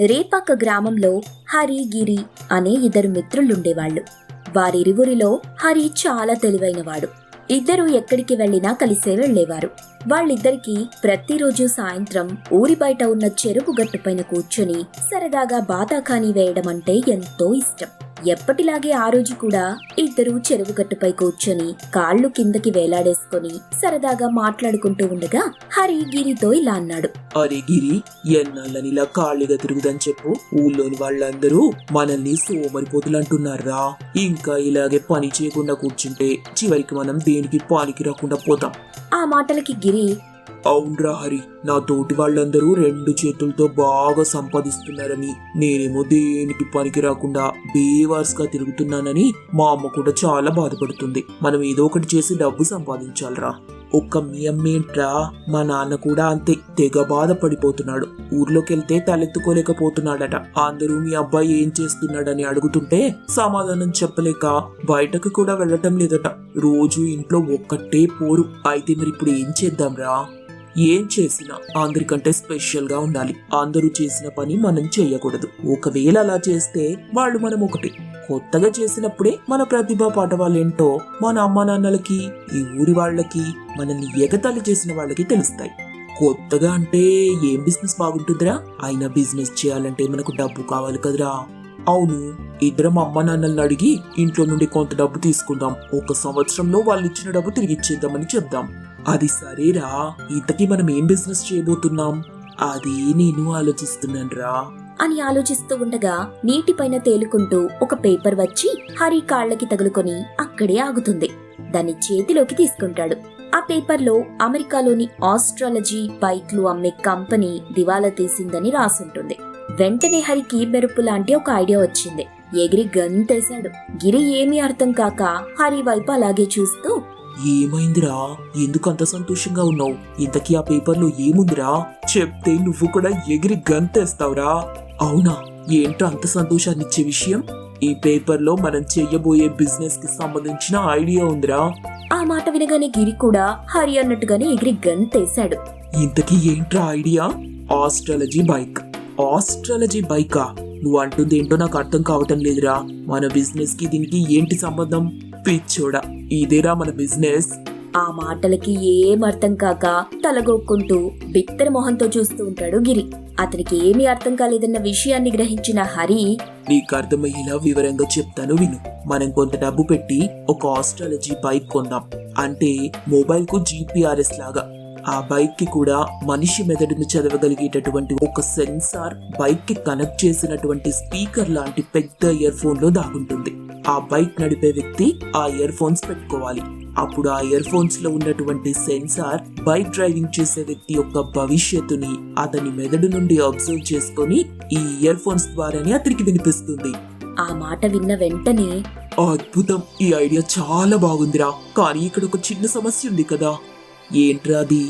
రేపాక గ్రామంలో హరి గిరి అనే ఇద్దరు మిత్రులుండేవాళ్ళు వారిరువురిలో హరి చాలా తెలివైనవాడు. ఇద్దరు ఎక్కడికి వెళ్ళినా కలిసే వెళ్ళేవారు వాళ్ళిద్దరికీ ప్రతిరోజు సాయంత్రం ఊరి బయట ఉన్న చెరువు గట్టుపైన కూర్చొని సరదాగా బాతాఖానీ వేయడం అంటే ఎంతో ఇష్టం. ఎప్పటిలాగే ఆ రోజు కూడా ఇద్దరు చెరువు గట్టుపై కూర్చొని కాళ్ళు కిందకి వేలాడేసుకొని సరదాగా మాట్లాడుకుంటూ ఉండగా హరి గిరితో ఇలా అన్నాడు. అరే గిరి ఎన్నాళ్ళని ఇలా ఖాళీగా తిరుగుదని చెప్పు. ఊళ్ళోని వాళ్ళందరూ మనల్ని సోమరిపోతులు అంటున్నారా? ఇంకా ఇలాగే పని చేయకుండా కూర్చుంటే చివరికి మనం దేనికి పనికి రాకుండా పోతాం? ఆ మాటలకి గిరి అవునరా హరి నా తోటి వాళ్ళందరూ రెండు చేతులతో బాగా సంపాదిస్తున్నారని. నేనేమో దేనికి పనికి రాకుండా బేవార్స్గా తిరుగుతున్నానని మా అమ్మ కూడా చాలా బాధపడుతుంది. మనం ఏదో ఒకటి చేసి డబ్బు సంపాదించాలిరా. ఒక్క మీ అమ్మేంట్రా మా నాన్న కూడా అంతే తెగ బాధపడిపోతున్నాడు. ఊర్లోకి వెళ్తే తలెత్తుకోలేకపోతున్నాడట. అందరూ మీ అబ్బాయి ఏం చేస్తున్నాడని అడుగుతుంటే సమాధానం చెప్పలేక బయటకు కూడా వెళ్ళటం లేదట. రోజు ఇంట్లో ఒక్కటే పోరు. అయితే మరి ఇప్పుడు ఏం చేద్దాంరా? ఏం చేసినా అందరికంటే స్పెషల్గా ఉండాలి. అందరూ చేసిన పని మనం చేయకూడదు. ఒకవేళ అలా చేస్తే వాళ్ళు మనం ఒకటి. కొత్తగా చేసినప్పుడే మన ప్రతిభ పాఠవాలేంటో మన అమ్మ నాన్నలకి ఈ ఊరి వాళ్ళకి మనల్ని ఎగతాళి చేసిన వాళ్ళకి తెలుస్తాయి. కొత్తగా అంటే ఏం బిజినెస్ బాగుంటుందిరా? అయినా బిజినెస్ చేయాలంటే మనకు డబ్బు కావాలి కదరా? అవును ఇద్దరం అమ్మ నాన్నల్ని అడిగి ఇంట్లో నుండి కొంత డబ్బు తీసుకుందాం. ఒక సంవత్సరంలో వాళ్ళు ఇచ్చిన డబ్బు తిరిగి ఇచ్చేద్దామని చెప్దాం. అది సరేరా ఇంతకీ మనం ఏం బిజినెస్ చేయబోతున్నాం? అది నేను ఆలోచిస్తున్నాను రా అని ఆలోచిస్తూ ఉండగా నీటిపైన తేలుకుంటూ ఒక పేపర్ వచ్చి హరి కాళ్ళకి తగులుకొని అక్కడే ఆగుతుంది. దాన్ని చేతిలోకి తీసుకుంటాడు. ఆ పేపర్లో అమెరికాలోని ఆస్ట్రాలజీ బైక్లు అమ్మే కంపెనీ దివాలా తీసిందని రాసుంటుంది. వెంటనే హరికి మెరుపు లాంటి ఒక ఐడియా వచ్చింది. ఎగిరి గంతేశాడు. గిరి ఏమీ అర్థం కాక హరి వైపు అలాగే చూస్తూ ఏమైందిరా? ఎందుకు అంత సంతోషంగా ఉన్నావు? ఇంతకీ ఆ పేపర్లో ఏముందిరా? చెప్తే నువ్వు కూడా ఎగిరి గంతేస్తావురా. అవునా? ఏంటో అంత సంతోషాన్ని ఇచ్చే విషయం? ఈ పేపర్లో మనం చెయ్యబోయే బిజినెస్కి సంబంధించిన ఐడియా ఉందిరా. ఆ మాట వినగానే గిరి కూడా హరి అన్నట్టుగానే ఎగిరి గంతేశాడు. ఇంతకీ ఏంట్రా ఐడియా? Astrology bike. ఆస్ట్రాలజీ బైకా? నువ్వు అంటుంది ఏంటో నాకు అర్థం కావటం లేదురా. మన బిజినెస్కి దీనికి ఏంటి సంబంధం? పిచ్చోడా. ఇదేరా మన బిజినెస్? ఆ మాటలకి ఏం అర్థం కాక తలగొక్కుంటూ బిత్తర మొహంతో చూస్తూ ఉంటాడు గిరి. అతనికి ఏమీ అర్థం కాలేదన్న విషయాన్ని గ్రహించిన హరి నీకు అర్థమయ్యేలా వివరంగా చెప్తాను విను. మనం కొంత డబ్బు పెట్టి ఒక ఆస్ట్రాలజీ బైక్ కొందాం అంటే మొబైల్కు జీపీఆర్ఎస్ లాగా. ఆ బైక్కి కూడా మనిషి మెదడును చదవగలిగేటటువంటి ఒక సెన్సార్ బైక్కి కనెక్ట్ చేసినటువంటి స్పీకర్ లాంటి పెద్ద ఇయర్ ఫోన్లో దాగుంటుంది. ఆ బైక్ నడిపే వ్యక్తి ఆ ఇయర్ ఫోన్స్ పెట్టుకోవాలి. అప్పుడు ఆ ఇయర్ ఫోన్స్లో ఉన్నటువంటి సెన్సార్ బైక్ డ్రైవింగ్ చేసే వ్యక్తి యొక్క భవిష్యత్తుని అతని మెదడు నుండి అబ్జర్వ్ చేసుకొని ఈ ఇయర్ ఫోన్స్ ద్వారానే అతనికి వినిపిస్తుంది. ఆ మాట విన్న వెంటనే అద్భుతం! ఈ ఐడియా చాలా బాగుందిరా! కానీ ఇక్కడ ఒక చిన్న సమస్య ఉంది కదా! ఏంట్రా అది?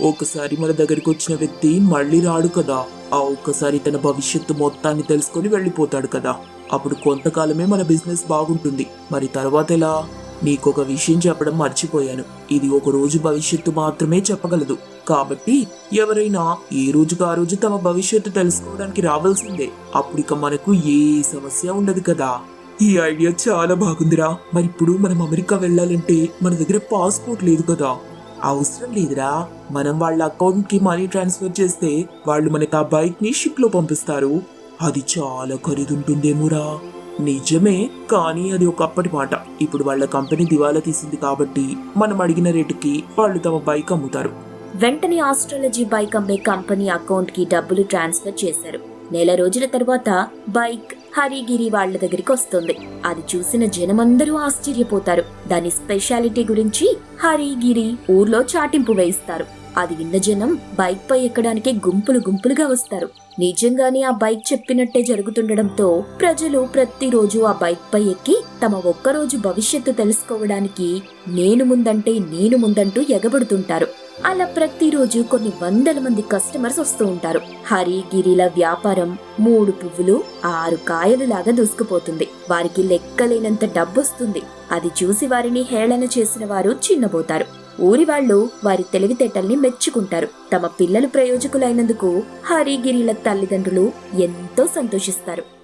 ఒకసారి మన దగ్గరికి వచ్చిన వ్యక్తి మళ్ళీ రాడు కదా! ఆ ఒక్కసారి తన భవిష్యత్తు మొత్తాన్ని తెలుసుకొని వెళ్ళిపోతాడు కదా! అప్పుడు కొంతకాలమే మన బిజినెస్ బాగుంటుంది. మరి తర్వాత ఎలా? నీకు ఒక విషయం చెప్పడం మర్చిపోయాను. ఇది ఒక రోజు భవిష్యత్తు మాత్రమే చెప్పగలదు. కాబట్టి ఎవరైనా ఏ రోజుకు ఆ రోజు తమ భవిష్యత్తు తెలుసుకోవడానికి రావాల్సిందే. అప్పుడు ఇక మనకు ఏ సమస్య ఉండదు కదా? ఈ ఐడియా చాలా బాగుందిరా. మరి ఇప్పుడు మనం అమెరికా వెళ్ళాలంటే మన దగ్గర పాస్పోర్ట్ లేదు కదా? అవసరం లేదురా. మనం వాళ్ళ అకౌంట్కి మనీ ట్రాన్స్ఫర్ చేస్తే వాళ్ళు మనకి ఆ బైక్ని షిప్లో పంపిస్తారు. అది చాలా ఖరీదుంటుందేమోరా నిజమే కానీ అది ఒకప్పటి మాట. ఇప్పుడు వాళ్ళ కంపెనీ దివాలా తీసింది కాబట్టి మనం అడిగిన రేటుకి వాళ్ళు తమ బైక్ అమ్ముతారు. వెంటనే ఆస్ట్రాలజీ బైక్ అమ్మే కంపెనీ అకౌంట్కి డబ్బులు ట్రాన్స్ఫర్ చేశారు. నెల రోజుల తర్వాత బైక్ హరిగిరి వాళ్ళ దగ్గరికి వస్తుంది. అది చూసిన జనమందరూ ఆశ్చర్యపోతారు. దాని స్పెషాలిటీ గురించి హరిగిరి ఊర్లో చాటింపు వేయిస్తారు. అది విన్న జనం బైక్ పై ఎక్కడానికి గుంపులు గుంపులుగా వస్తారు. నిజంగానే ఆ బైక్ చెప్పినట్టే జరుగుతుండడంతో ప్రజలు ప్రతిరోజు ఆ బైక్ పై ఎక్కి తమ ఒక్కరోజు భవిష్యత్తు తెలుసుకోవడానికి నేను ముందంటే నేను ముందంటూ ఎగబడుతుంటారు. అలా ప్రతిరోజు కొన్ని వందల మంది కస్టమర్స్ వస్తూ ఉంటారు. హరి గిరిల వ్యాపారం మూడు పువ్వులు ఆరు కాయలు లాగా దూసుకుపోతుంది. వారికి లెక్కలేనంత డబ్బొస్తుంది. అది చూసి వారిని హేళన చేసిన వారు చిన్నబోతారు. ఊరి వాళ్ళు వారి తెలివితేటల్ని మెచ్చుకుంటారు. తమ పిల్లలు ప్రయోజకులైనందుకు హరిగిరిల తల్లిదండ్రులు ఎంతో సంతోషిస్తారు.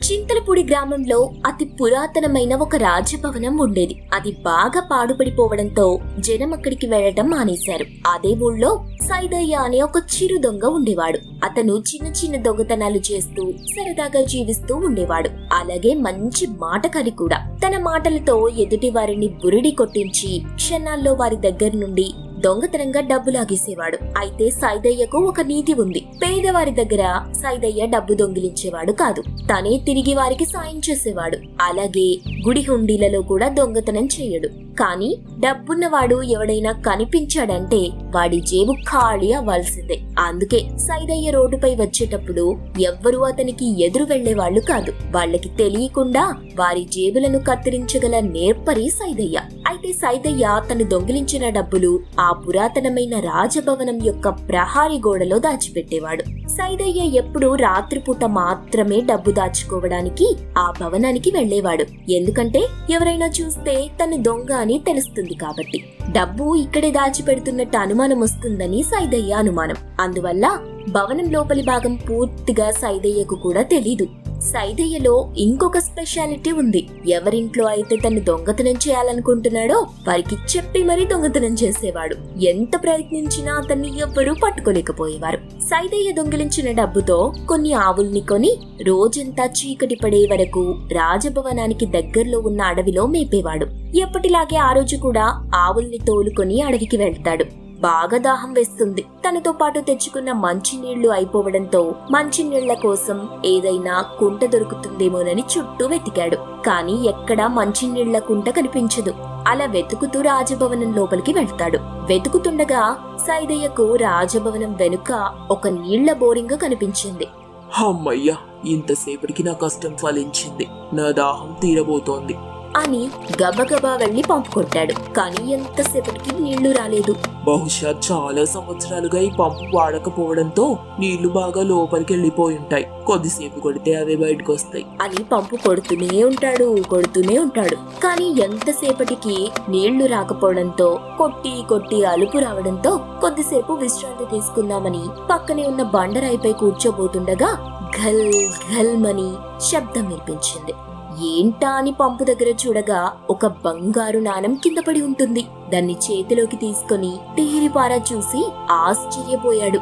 చింతలపూడి గ్రామంలో అతి పురాతనమైన ఒక రాజభవనం ఉండేది. అది బాగా పాడుపడిపోవడంతో జనం అక్కడికి వెళ్ళడం మానేశారు. అదే ఊళ్ళో సైదయ్య అనే ఒక చిరు దొంగ ఉండేవాడు. అతను చిన్న చిన్న దొంగతనాలు చేస్తూ సరదాగా జీవిస్తూ ఉండేవాడు. అలాగే మంచి మాటకారి కూడా. తన మాటలతో ఎదుటి వారిని బురిడి కొట్టించి క్షణాల్లో వారి దగ్గర నుండి దొంగతనంగా డబ్బు లాగేసేవాడు అయితే సైదయ్యకు ఒక నీతి ఉంది. పేదవారి దగ్గర సైదయ్య డబ్బు దొంగిలించేవాడు కాదు. తనే తిరిగి వారికి సాయం చేసేవాడు. అలాగే గుడి హుండీలలో కూడా దొంగతనం చేయడు. కానీ డబ్బున్నవాడు ఎవడైనా కనిపించాడంటే వాడి జేబు ఖాళీ అవ్వాల్సిందే. అందుకే సైదయ్య రోడ్డుపై వచ్చేటప్పుడు ఎవ్వరూ అతనికి ఎదురు వెళ్ళేవాళ్ళు కాదు. వాళ్ళకి తెలియకుండా వారి జేబులను కత్తిరించగల నేర్పరి సైదయ్య. అయితే సైదయ్య తను దొంగిలించిన డబ్బులు ఆ పురాతనమైన రాజభవనం యొక్క ప్రహారీ గోడలో దాచిపెట్టేవాడు. సైదయ్య ఎప్పుడూ రాత్రిపూట మాత్రమే డబ్బు దాచుకోవడానికి ఆ భవనానికి వెళ్ళేవాడు ఎందుకంటే ఎవరైనా చూస్తే తను దొంగ అని తెలుస్తుంది కాబట్టి. డబ్బు ఇక్కడే దాచిపెడుతున్నట్టు అనుమానం వస్తుందని సైదయ్య అనుమానం. అందువల్ల భవనం లోపలి భాగం పూర్తిగా సైదయ్యకు కూడా తెలీదు. సైదయ్యలో ఇంకొక స్పెషాలిటీ ఉంది. ఎవరింట్లో అయితే తను దొంగతనం చేయాలనుకుంటున్నాడో వారికి చెప్పి మరీ దొంగతనం చేసేవాడు. ఎంత ప్రయత్నించినా అతన్ని ఎవ్వరూ పట్టుకోలేకపోయేవారు. సైదయ్య దొంగిలించిన డబ్బుతో కొన్ని ఆవుల్ని కొని రోజంతా చీకటి పడే వరకు రాజభవనానికి దగ్గరలో ఉన్న అడవిలో మేపేవాడు. ఎప్పటిలాగే ఆ రోజు కూడా ఆవుల్ని తోలుకొని అడవికి వెళ్తాడు. బాగా దాహం వేస్తుంది. తనతో పాటు తెచ్చుకున్న మంచినీళ్ళు అయిపోవడంతో మంచినీళ్ళ కోసం ఏదైనా కుంట దొరుకుతుందేమోనని చుట్టూ వెతికాడు. కానీ ఎక్కడా మంచినీళ్ళ కుంట కనిపించదు. అలా వెతుకుతూ రాజభవనం లోపలికి వెళ్తాడు. వెతుకుతుండగా సైదయ్యకు రాజభవనం వెనుక ఒక నీళ్ళ బోరింగ్ కనిపించింది. అమ్మయ్యా ఇంతసేపటికి నా కష్టం ఫలించింది. నా దాహం తీరబోతోంది. అని గబగబా వెళ్ళి పంపు కొట్టాడు. కానీ ఎంతసేపటికి నీళ్ళు రాలేదు. బహుశా చాలా సంవత్సరాలుగా ఈ పంపు వాడకపోవడంతో నీళ్ళు బాగా లోపలికి వెళ్ళిపోయి ఉంటాయి. కొద్దిసేపు కొడితే అవే బయటకు వస్తాయి అని పంపు కొడుతూనే ఉంటాడు కొడుతూనే ఉంటాడు. కానీ ఎంతసేపటికి నీళ్ళు రాకపోవడంతో కొట్టి కొట్టి అలుపు రావడంతో కొద్దిసేపు విశ్రాంతి తీసుకుందామని పక్కనే ఉన్న బండరాయిపై కూర్చోబోతుండగా ఘల్ ఘల్మని శబ్దం వినిపించింది. ఏంటా అని పంపు దగ్గర చూడగా ఒక బంగారు నాణం కింద పడి ఉంటుంది. దాన్ని చేతిలోకి తీసుకొని తేరిపారా చూసి ఆశ్చర్యపోయాడు.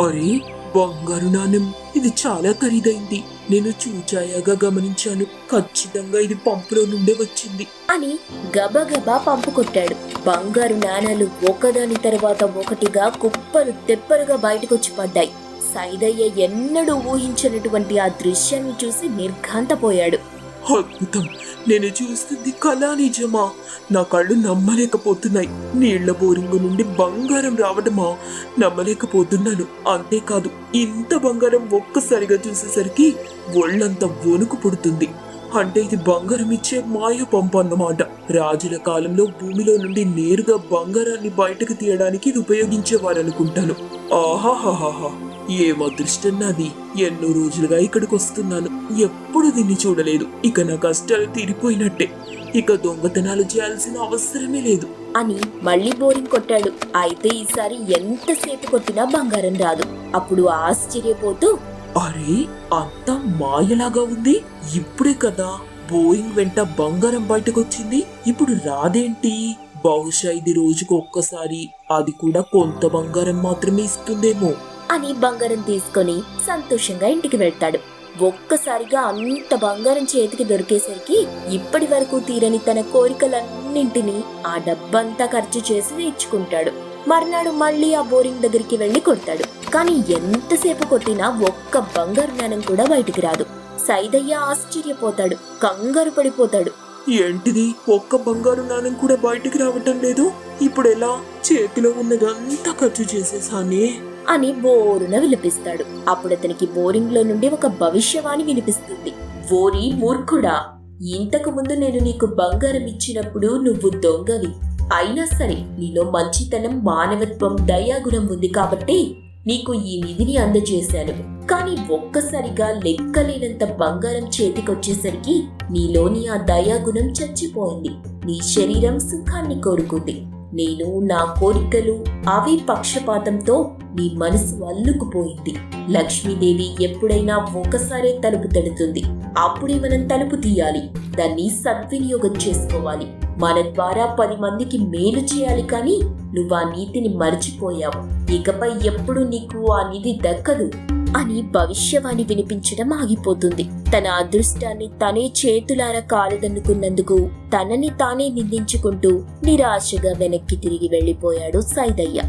అరే బంగారు నాణెం ఇది చాలా ఖరీదైంది. నేను చూచాయాగా గమనించాను. ఖచ్చితంగా ఇది పంపులో నుండే వచ్చింది. అని గబగబా పంపు కొట్టాడు. బంగారు నాణాలు ఒకదాని తర్వాత ఒకటిగా కుప్పలు తెప్పలుగా బయటకొచ్చి పడ్డాయి. సైదయ్య ఎన్నడూ ఊహించినటువంటి ఆ దృశ్యాన్ని చూసి నిర్ఘాంతపోయాడు. అద్భుతం. నేను చూస్తుంది కళా నిజమా? నా కళ్ళు నమ్మలేకపోతున్నాయి. నీళ్ళ బోరింగు నుండి బంగారం రావడమా నమ్మలేకపోతున్నాను. అంతేకాదు ఇంత బంగారం ఒక్కసారిగా చూసేసరికి ఒళ్ళంతా వణుకు పుడుతుంది. అంటే ఇది బంగారం ఇచ్చే మాయ పంపు అన్నమాట. రాజుల కాలంలో భూమిలో నుండి నేరుగా బంగారాన్ని బయటకు తీయడానికి ఇది ఉపయోగించేవారనుకుంటాను. ఆహాహాహా ఏం అదృష్టం నాది ఎన్నో రోజులుగా ఇక్కడికి వస్తున్నాను. ఎప్పుడు దీన్ని చూడలేదు. ఇక నా కష్టాలు తీరిపోయినట్టే. ఇక దొంగతనాలు చేయాల్సిన అవసరమే లేదు. అని మళ్ళీ బోరింగ్ కొట్టాడు. అయితే ఈసారి ఎంతసేపు కొట్టినా బంగారం రాదు. అప్పుడు ఆశ్చర్యపోతూ అరే అంతా మాయలాగా ఉంది. ఇప్పుడే కదా బోయింగ్ వెంట బంగారం బయటకొచ్చింది. ఇప్పుడు రాదేంటి? బహుశా ఇది రోజుకు ఒక్కసారి అది కూడా కొంత బంగారం మాత్రమే ఇస్తుందేమో. అని బంగారం తీసుకొని సంతోషంగా ఇంటికి వెళ్తాడు. ఒక్కసారిగా అంత బంగారం చేతికి దొరికేసరికి ఇప్పటి వరకు తీరని తన కోరికలన్నింటినీ ఆ డబ్బంతా ఖర్చు చేసి తెచ్చుకుంటాడు మర్నాడు మళ్ళీ ఆ బోరింగ్ దగ్గరికి వెళ్ళి కొడతాడు. కానీ ఎంతసేపు కొట్టినా ఒక్క బంగారు నాణం కూడా బయటికి రాదు. సైదయ్య ఆశ్చర్యపోతాడు. కంగారు పడిపోతాడు. ఏంటిది? ఒక్క బంగారు నాణం కూడా బయటికి రావటం లేదు? ఇప్పుడు ఎలా? చేతిలో ఉన్నదంతా ఖర్చు చేసేసానే? అని బోరున విలపిస్తాడు అప్పుడు అతనికి బోరింగ్లో నుండి ఒక భవిష్యవాణి వినిపిస్తుంది. ఓరి మూర్ఖుడా ఇంతకు ముందు నేను నీకు బంగారం ఇచ్చినప్పుడు నువ్వు దొంగవి. అయినా సరే నీలో మంచితనం మానవత్వం దయాగుణం ఉంది కాబట్టి నీకు ఈ నిధిని అందజేశాను. కానీ ఒక్కసారిగా లెక్కలేనంత బంగారం చేతికొచ్చేసరికి నీలోని ఆ దయాగుణం చచ్చిపోయింది. నీ శరీరం సుఖాన్ని కోరుకుంది. నేను నా కోరికలు అవి పక్షపాతంతో నీ మనసు అల్లుకుపోయింది. లక్ష్మీదేవి ఎప్పుడైనా ఒకసారే తలుపు తడుతుంది. అప్పుడే మనం తలుపు తీయాలి. దాన్ని సద్వినియోగం చేసుకోవాలి. మన ద్వారా పది మందికి మేలు చేయాలి కానీ నువ్వు ఆ నీతిని మర్చిపోయావు. ఇకపై ఎప్పుడు నీకు ఆ నిధి దక్కదు అని భవిష్యవాణి వినిపించడం ఆగిపోతుంది. తన అదృష్టాన్ని తనే చేతులారా కాలదన్నుకున్నందుకు తనని తానే నిందించుకుంటూ నిరాశగా వెనక్కి తిరిగి వెళ్ళిపోయాడు సైదయ్య.